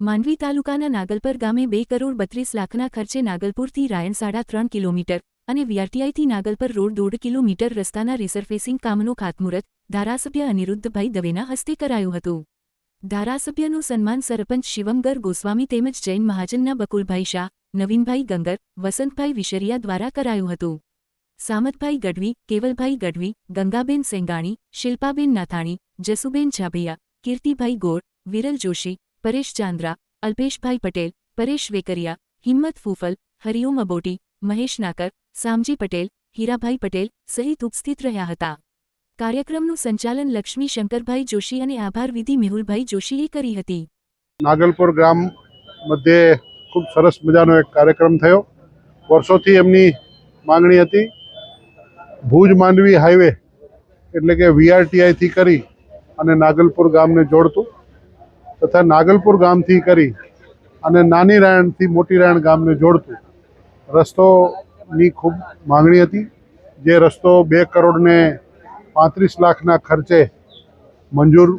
માંડવી તાલુકાના નાગલપર ગામે બે કરોડ બત્રીસ લાખના ખર્ચે નાગલપુરથી રાયણ સાડા ત્રણ કિલોમીટર અને વીઆરટીઆઈથી નાગલપર રોડ દોઢ કિલોમીટર રસ્તાના રિસરફેસિંગ કામનું ખાતમુહૂર્ત ધારાસભ્ય અનિરુદ્ધભાઈ દવેના હસ્તે કરાયું હતું. ધારાસભ્યનું સન્માન સરપંચ શિવમગર ગોસ્વામી તેમજ જૈન મહાજનના બકુલભાઈ શાહ, નવીનભાઈ ગંગર, વસંતભાઈ વિશરિયા દ્વારા કરાયું હતું. સામતભાઈ ગઢવી, કેવલભાઈ ગઢવી, ગંગાબેન સેંગાણી, શિલ્પાબેન નાથાણી, જસુબેન ઝાભૈયા, કીર્તિભાઈ ગોળ, વિરલ જોશી પરેશ ચાંદ્રા, અલ્પેશભાઈ પટેલ, પરેશ વેકરિયા, હિંમત ફૂફલ, હરિઓમ અબોટી, મહેશ નાકર, સામજી પટેલ, હીરાભાઈ પટેલ સહિત ઉપસ્થિત રહ્યા હતા. કાર્યક્રમનું સંચાલન લક્ષ્મી શંકરભાઈ જોશી અને આભાર વિધિ મેહુલભાઈ જોશીએ કરી હતી. નાગલપુર ગ્રામ મધ્યે ખૂબ સરસ મજાનો એક કાર્યક્રમ થયો. વર્ષોથી એમની માંગણી હતી. ભુજ માંડવી હાઈવે એટલે કે વીઆરટીઆઈથી કરી અને નાગલપુર ગામને જોડતું. તથા નાગલપુર ગામથી કરી અને નાની રાયણથી મોટી રાયણ ગામને જોડતું રસ્તોની ખૂબ માંગણી હતી. જે રસ્તો બે કરોડને પાંત્રીસ લાખના ખર્ચે મંજૂર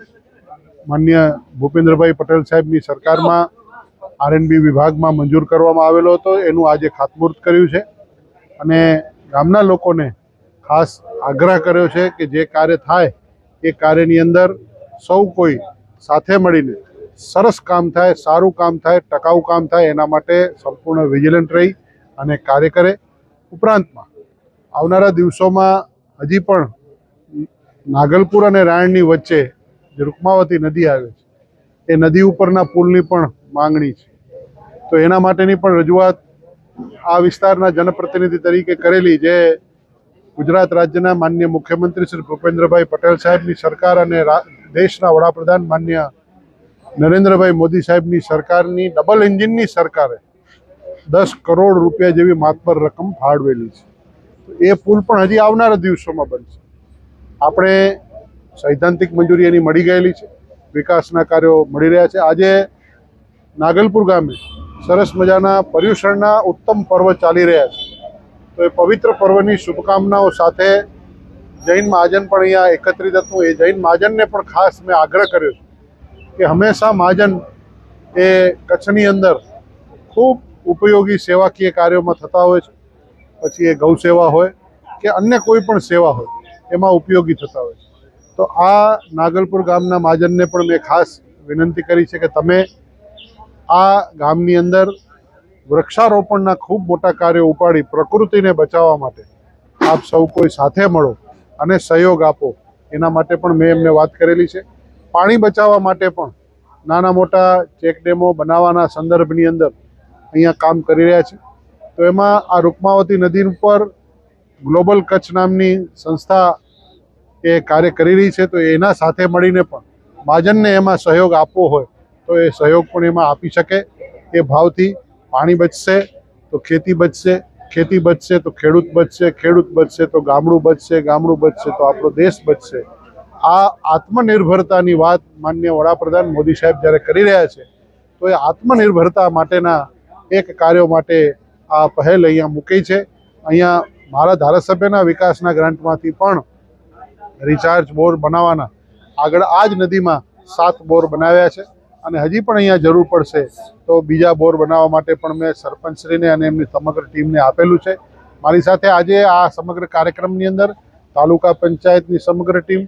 માન્ય ભૂપેન્દ્રભાઈ પટેલ સાહેબની સરકારમાં આરએનબી વિભાગમાં મંજૂર કરવામાં આવેલો હતો. એનું આજે ખાતમુહૂર્ત કર્યું છે અને ગામના લોકોને ખાસ આગ્રહ કર્યો છે કે જે કાર્ય થાય એ કાર્યની અંદર સૌ કોઈ સાથે મળીને સરસ કામ થાય, સારું કામ થાય, ટકાઉ કામ થાય, એના માટે સંપૂર્ણ વિજિલન્ટ રહી અને કાર્ય કરે. ઉપરાંતમાં આવનારા દિવસોમાં હજી પણ નાગલપુર અને રાયણની વચ્ચે જે રૂકમાવતી નદી આવે છે, એ નદી ઉપરના પુલની પણ માંગણી છે. તો એના માટેની પણ રજૂઆત આ વિસ્તારના જનપ્રતિનિધિ તરીકે કરેલી જે ગુજરાત રાજ્યના માન્ય મુખ્યમંત્રી શ્રી ભૂપેન્દ્રભાઈ પટેલ સાહેબની સરકાર અને દેશના વડાપ્રધાન માન્ય નરેન્દ્રભાઈ મોદી સાહેબની સરકારની, ડબલ એન્જિનની સરકારે દસ કરોડ રૂપિયા જેવી માતબર રકમ ફાળવેલી છે. એ પુલ પણ હજી આવનારા દિવસોમાં બનશે. આપણે સૈદ્ધાંતિક મંજૂરી એની મળી ગયેલી છે. વિકાસના કાર્યો મળી રહ્યા છે. આજે નાગલપુર ગામે સરસ મજાના પર્યુષણના ઉત્તમ પર્વ ચાલી રહ્યા છે. તો એ પવિત્ર પર્વની શુભકામનાઓ સાથે જૈન મહાજન પણ અહીંયા એકત્રિત હતું. એ જૈન મહાજનને પણ ખાસ મેં આગ્રહ કર્યો છે. કે હંમેશા મહાજન એ કચ્છની અંદર ખૂબ ઉપયોગી સેવાકીય કાર્યોમાં થતા હોય છે. પછી એ ગૌ સેવા હોય કે અન્ય કોઈ પણ સેવા હોય, એમાં ઉપયોગી થતા હોય છે. તો આ નાગલપુર ગામના મહાજનને પણ મેં ખાસ વિનંતી કરી છે કે તમે આ ગામની અંદર વૃક્ષારોપણના ખૂબ મોટા કાર્યો ઉપાડી પ્રકૃતિને બચાવવા માટે આપ સૌ કોઈ સાથે મળો અને સહયોગ આપો. એના માટે પણ મેં એમને વાત કરેલી છે. પાણી બચાવવા માટે પણ નાના મોટા ચેકડેમો બનાવવાના સંદર્ભની અંદર અહીંયા કામ કરી રહ્યા છે. તો એમાં આ રૂકમાવતી નદી ઉપર ગ્લોબલ કચ્છ નામની સંસ્થા એ કાર્ય કરી રહી છે. તો એના સાથે મળીને પણ મહાજનને એમાં સહયોગ આપવો હોય તો એ સહયોગ પણ એમાં આપી શકે. એ ભાવથી પાણી બચશે તો ખેતી બચશે ખેતી બચશે તો ખેડૂત બચશે ખેડૂત બચશે તો ગામડું બચશે ગામડું બચશે તો આપણો દેશ બચશે. આ આત્મનિર્ભરતાની વાત માન્ય વડાપ્રધાન મોદી સાહેબ જ્યારે કરી રહ્યા છે, તો એ આત્મનિર્ભરતા માટેના એક કાર્યો માટે આ પહેલ અહીંયા મૂકી છે. અહીંયા મારા ધારાસભ્યના વિકાસના ગ્રાન્ટમાંથી પણ રિચાર્જ બોર બનાવવાના આગળ આ જ નદીમાં સાત બોર બનાવ્યા છે અને હજી પણ અહીંયા જરૂર પડશે તો બીજા બોર બનાવવા માટે પણ મેં સરપંચશ્રીને અને એમની સમગ્ર ટીમને આપેલું છે. મારી સાથે આજે આ સમગ્ર કાર્યક્રમની અંદર તાલુકા પંચાયતની સમગ્ર ટીમ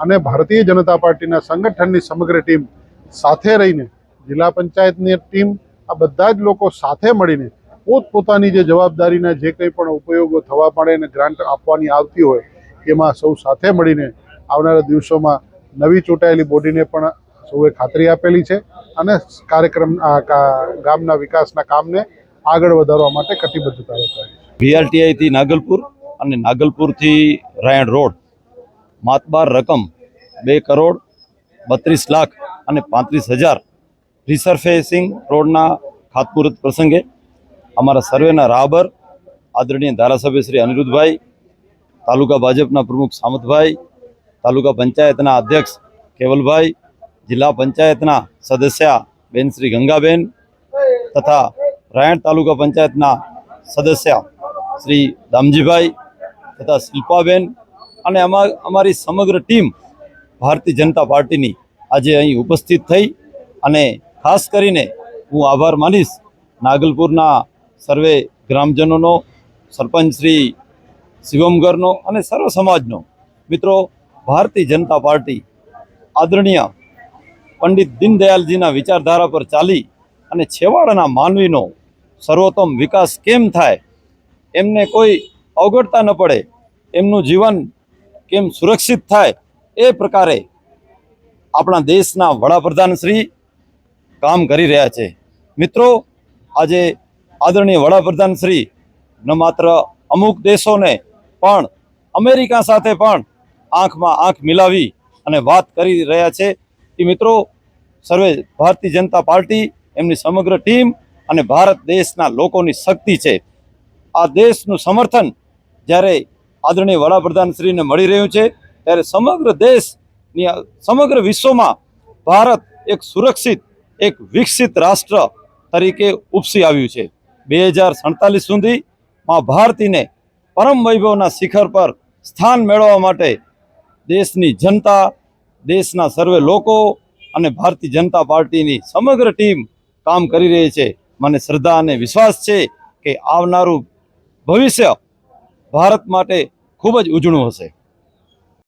અને ભારતીય જનતા પાર્ટીના સંગઠનની સમગ્ર ટીમ સાથે રહીને જિલ્લા પંચાયતની ટીમ આ બધા જ લોકો સાથે મળીને પોતપોતાની જે જવાબદારીના જે કંઈ પણ ઉપયોગો થવા પડે અને ગ્રાન્ટ આપવાની આવતી હોય, એમાં સૌ સાથે મળીને આવનારા દિવસોમાં નવી ચૂંટાયેલી બોડીને પણ સૌએ ખાતરી આપેલી છે અને કાર્યક્રમ ગામના વિકાસના કામને આગળ વધારવા માટે કટિબદ્ધતા બતાવી વીઆરટીઆઈથી નાગલપુર અને નાગલપુરથી રાયણ રોડ માતબાર રકમ બે કરોડ બત્રીસ લાખ અને પાંત્રીસ હજાર રિસરફેસિંગ રોડના ખાતમુહૂર્ત પ્રસંગે અમારા સર્વેના રાહબર આદરણીય ધારાસભ્ય શ્રી અનિરુદ્ધભાઈ, તાલુકા ભાજપના પ્રમુખ સામતભાઈ, તાલુકા પંચાયતના અધ્યક્ષ કેવલભાઈ, જિલ્લા પંચાયતના સદસ્ય બેન શ્રી ગંગાબેન તથા રાયણ તાલુકા પંચાયતના સદસ્ય શ્રી દામજીભાઈ તથા શિલ્પાબેન અને અમા, અમારી સમગ્ર ટીમ ભારતીય જનતા પાર્ટીની આજે અહીં ઉપસ્થિત થઈ અને ખાસ કરીને હું આભાર માનીશ નાગલપુરના સર્વે ગ્રામજનોનો, સરપંચ શ્રી શિવમગરનો અને સર્વ સમાજનો. મિત્રો, ભારતીય જનતા પાર્ટી આદરણીય પંડિત દીનદયાલજીના વિચારધારા પર ચાલી અને છેવાડાના માનવીનો સર્વોત્તમ વિકાસ કેમ થાય? એમને કોઈ અવગડતા ન પડે. એમનું જીવન કેમ સુરક્ષિત થાય એ પ્રકારે આપણા દેશના વડાપ્રધાન શ્રી કામ કરી રહ્યા છે. મિત્રો, આજે આદરણીય વડાપ્રધાન શ્રી ન માત્ર અમુક દેશોને પણ અમેરિકા સાથે પણ આંખમાં આંખ મિલાવી અને વાત કરી રહ્યા છે કે મિત્રો, સર્વે ભારતીય જનતા પાર્ટી, એમની સમગ્ર ટીમ અને ભારત દેશના લોકોની શક્તિ છે. આ દેશનું સમર્થન જ્યારે આદરણીય વડાપ્રધાન શ્રીને મળી રહ્યું છે. ત્યારે સમગ્ર દેશની સમગ્ર વિશ્વમાં ભારત એક સુરક્ષિત, એક વિકસિત રાષ્ટ્ર તરીકે ઉપસી આવ્યું છે. બે હજાર સડતાલીસ સુધી માં ભારતીને પરમ વૈભવના શિખર પર સ્થાન મેળવવા માટે દેશની જનતા, દેશના સર્વે લોકો અને ભારતીય જનતા પાર્ટીની સમગ્ર ટીમ કામ કરી રહી છે. મને શ્રદ્ધા અને વિશ્વાસ છે કે આવનારું ભવિષ્ય ભારત માટે ખૂબ જ ઉજળું હશે.